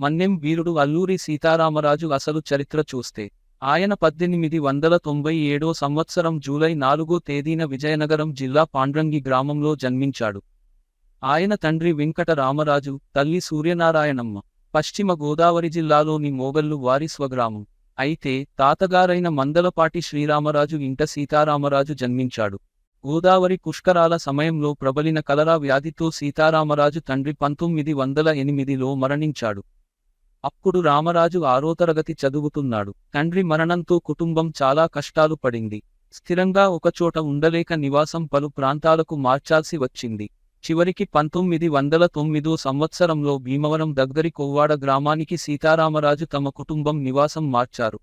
మన్నెం వీరుడు అల్లూరి సీతారామరాజు అసలు చరిత్ర చూస్తే. ఆయన పద్దెనిమిది వందల తొంభై ఏడో సంవత్సరం జూలై నాలుగో తేదీన విజయనగరం జిల్లా పాండ్రంగి గ్రామంలో జన్మించాడు. ఆయన తండ్రి వెంకట రామరాజు తల్లి సూర్యనారాయణమ్మ. పశ్చిమ గోదావరి జిల్లాలోని మోగల్లు వారి స్వగ్రామం. అయితే తాతగారైన మందలపాటి శ్రీరామరాజు ఇంట సీతారామరాజు జన్మించాడు. గోదావరి పుష్కరాల సమయంలో ప్రబలిన కలరా వ్యాధితో సీతారామరాజు తండ్రి పంతొమ్మిది వందల ఎనిమిదిలో మరణించాడు. అప్పుడు రామరాజు ఆరో తరగతి చదువుతున్నాడు. తండ్రి మరణంతో కుటుంబం చాలా కష్టాలు పడింది. స్థిరంగా ఒకచోట ఉండలేక నివాసం పలు ప్రాంతాలకు మార్చాల్సి వచ్చింది. చివరికి పంతొమ్మిది వందల తొమ్మిదో సంవత్సరంలో భీమవరం దగ్గరి కొవ్వాడ గ్రామానికి సీతారామరాజు తమ కుటుంబం నివాసం మార్చారు.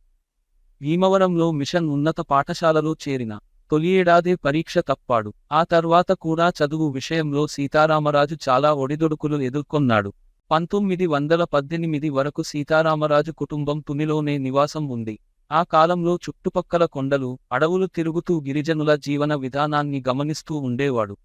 భీమవరంలో మిషన్ ఉన్నత పాఠశాలలో చేరిన తొలి ఏడాదే పరీక్ష తప్పాడు. ఆ తర్వాత కూడా చదువు విషయంలో సీతారామరాజు చాలా ఒడిదొడుకులు ఎదుర్కొన్నాడు. పంతొమ్మిది వందల పద్దెనిమిది వరకు సీతారామరాజు కుటుంబం తునిలోనే నివాసం ఉంది. ఆ కాలంలో చుట్టుపక్కల కొండలు అడవులు తిరుగుతూ గిరిజనుల జీవన విధానాన్ని గమనిస్తూ ఉండేవాడు.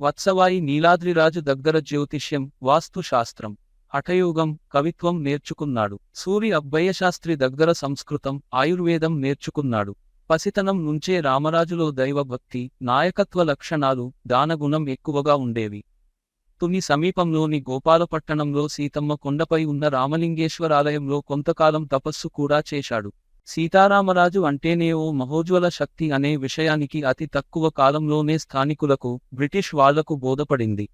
వత్సవాయి నీలాద్రిరాజు దగ్గర జ్యోతిష్యం వాస్తుశాస్త్రం హఠయోగం కవిత్వం నేర్చుకున్నాడు. సూరి అబ్బయ్యశాస్త్రి దగ్గర సంస్కృతం ఆయుర్వేదం నేర్చుకున్నాడు. పసితనం నుంచే రామరాజులో దైవభక్తి నాయకత్వ లక్షణాలు దానగుణం ఎక్కువగా ఉండేవి. తుని సమీపంలోని గోపాలపట్టణంలో సీతమ్మ కొండపై ఉన్న రామలింగేశ్వరాలయంలో కొంతకాలం తపస్సు కూడా చేశాడు. సీతారామరాజు అంటేనే ఓ మహోజ్వల శక్తి అనే విషయానికి అతి తక్కువ కాలంలోనే స్థానికులకు బ్రిటిష్ వాళ్ళకు బోధపడింది.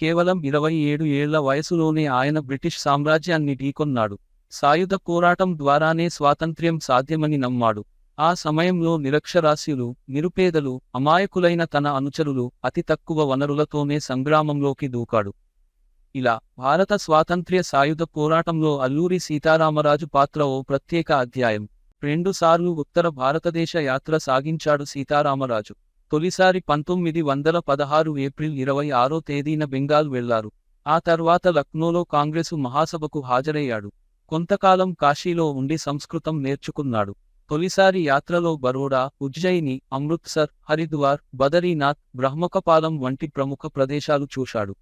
కేవలం ఇరవై ఏడు ఏళ్ళ వయసులోనే ఆయన బ్రిటిష్ సామ్రాజ్యాన్ని ఢీకొన్నాడు. సాయుధ పోరాటం ద్వారానే స్వాతంత్ర్యం సాధ్యమని నమ్మాడు. ఆ సమయంలో నిరక్షరాస్యులు నిరుపేదలు అమాయకులైన తన అనుచరులు అతి తక్కువ వనరులతోనే సంగ్రామంలోకి దూకాడు. ఇలా భారత స్వాతంత్ర్య సాయుధ పోరాటంలో అల్లూరి సీతారామరాజు పాత్ర ఓ ప్రత్యేక అధ్యాయం. రెండుసార్లు ఉత్తర భారతదేశ యాత్ర సాగించాడు సీతారామరాజు. తొలిసారి పంతొమ్మిది వందల పదహారు ఏప్రిల్ ఇరవై ఆరో తేదీన బెంగాల్ వెళ్ళారు. ఆ తర్వాత లక్నోలో కాంగ్రెసు మహాసభకు హాజరయ్యాడు. కొంతకాలం కాశీలో ఉండి సంస్కృతం నేర్చుకున్నాడు. తొలిసారి యాత్రలో బరోడా ఉజ్జయిని అమృత్సర్ హరిద్వార్ బదరీనాథ్ బ్రహ్మకపాలం వంటి ప్రముఖ ప్రదేశాలు చూశాడు.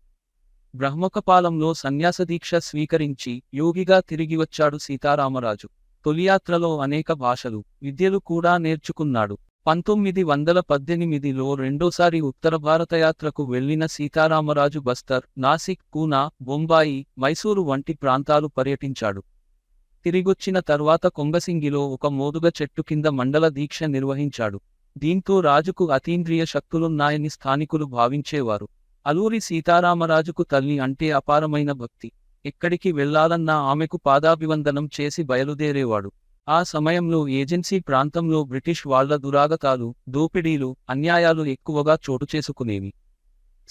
బ్రహ్మకపాలంలో సన్యాసదీక్ష స్వీకరించి యోగిగా తిరిగి వచ్చాడు సీతారామరాజు తొలియాత్రలో అనేక భాషలు విద్యలు కూడా నేర్చుకున్నాడు. పంతొమ్మిది వందల పద్దెనిమిదిలో రెండోసారి ఉత్తర భారతయాత్రకు వెళ్ళిన సీతారామరాజు బస్తర్ నాసిక్ పూనా బొంబాయి మైసూరు వంటి ప్రాంతాలు పర్యటించాడు. తిరిగొచ్చిన తర్వాత కొంగసింగిలో ఒక మోదుగ చెట్టు కింద మండల దీక్ష నిర్వహించాడు. దీంతో రాజుకు అతీంద్రియ శక్తులున్నాయని స్థానికులు భావించేవారు. అలూరి సీతారామరాజుకు తల్లి అంటే అపారమైన భక్తి. ఎక్కడికి వెళ్ళాలన్నా ఆమెకు పాదాభివందనం చేసి బయలుదేరేవాడు. ఆ సమయంలో ఏజెన్సీ ప్రాంతంలో బ్రిటిష్ వాళ్ళ దురాగతాలు దోపిడీలు అన్యాయాలు ఎక్కువగా చోటు చేసుకునేవి.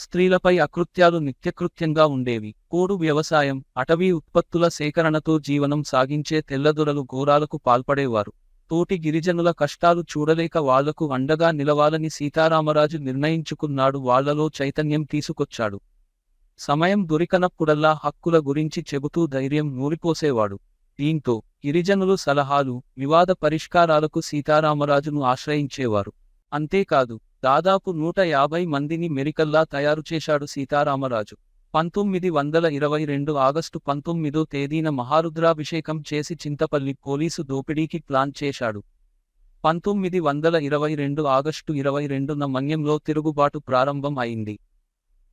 స్త్రీలపై అకృత్యాలు నిత్యకృత్యంగా ఉండేవి. కోడు వ్యవసాయం అటవీ ఉత్పత్తుల సేకరణతో జీవనం సాగించే తెల్లదొరలు ఘోరాలకు పాల్పడేవారు. తోటి గిరిజనుల కష్టాలు చూడలేక వాళ్ళకు అండగా నిలవాలని సీతారామరాజు నిర్ణయించుకున్నాడు వాళ్ళలో చైతన్యం తీసుకొచ్చాడు. సమయం దొరికనప్పుడల్లా హక్కుల గురించి చెబుతూ ధైర్యం నూరిపోసేవాడు. దీంతో గిరిజనులు సలహాలు వివాద పరిష్కారాలకు సీతారామరాజును ఆశ్రయించేవారు. అంతేకాదు దాదాపు నూట యాభై మందిని మెరికల్లా తయారు చేశాడు సీతారామరాజు. పంతొమ్మిది వందల ఇరవై రెండు ఆగస్టు పంతొమ్మిదో తేదీన మహారుద్రాభిషేకం చేసి చింతపల్లి పోలీసు దోపిడీకి ప్లాన్ చేశాడు. పంతొమ్మిది వందల ఇరవై రెండు ఆగస్టు ఇరవై రెండున మన్యంలో తిరుగుబాటు ప్రారంభం అయింది.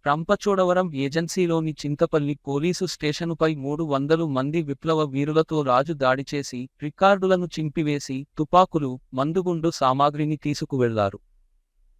రంపచోడవరం ఏజెన్సీలోని చింతపల్లి పోలీసు స్టేషనుపై మూడు వందలు మంది విప్లవ వీరులతో రాజు దాడి చేసి రికార్డులను చింపివేసి తుపాకులు మందుగుండు సామాగ్రిని తీసుకువెళ్ళారు.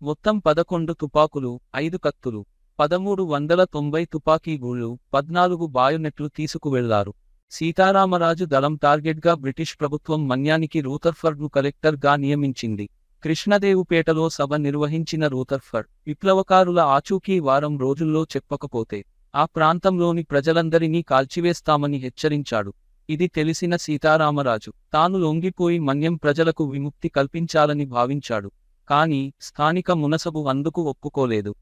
మొత్తం పదకొండు తుపాకులు ఐదు కత్తులు పదమూడు వందల తొంభై తుపాకీ గూళ్ళు పద్నాలుగు బాయునెట్లు తీసుకువెళ్ళారు. సీతారామరాజు దళం టార్గెట్గా బ్రిటిష్ ప్రభుత్వం మన్యానికి రూతర్ఫర్డ్ను కలెక్టర్గా నియమించింది. కృష్ణదేవుపేటలో సభ నిర్వహించిన రూతర్ఫర్డ్ విప్లవకారుల ఆచూకీ వారం రోజుల్లో చెప్పకపోతే ఆ ప్రాంతంలోని ప్రజలందరినీ కాల్చివేస్తామని హెచ్చరించాడు. ఇది తెలిసిన సీతారామరాజు. తాను లొంగిపోయి మన్యం ప్రజలకు విముక్తి కల్పించాలని భావించాడు. కాని స్థానిక మునసబు అందుకు ఒప్పుకోలేదు.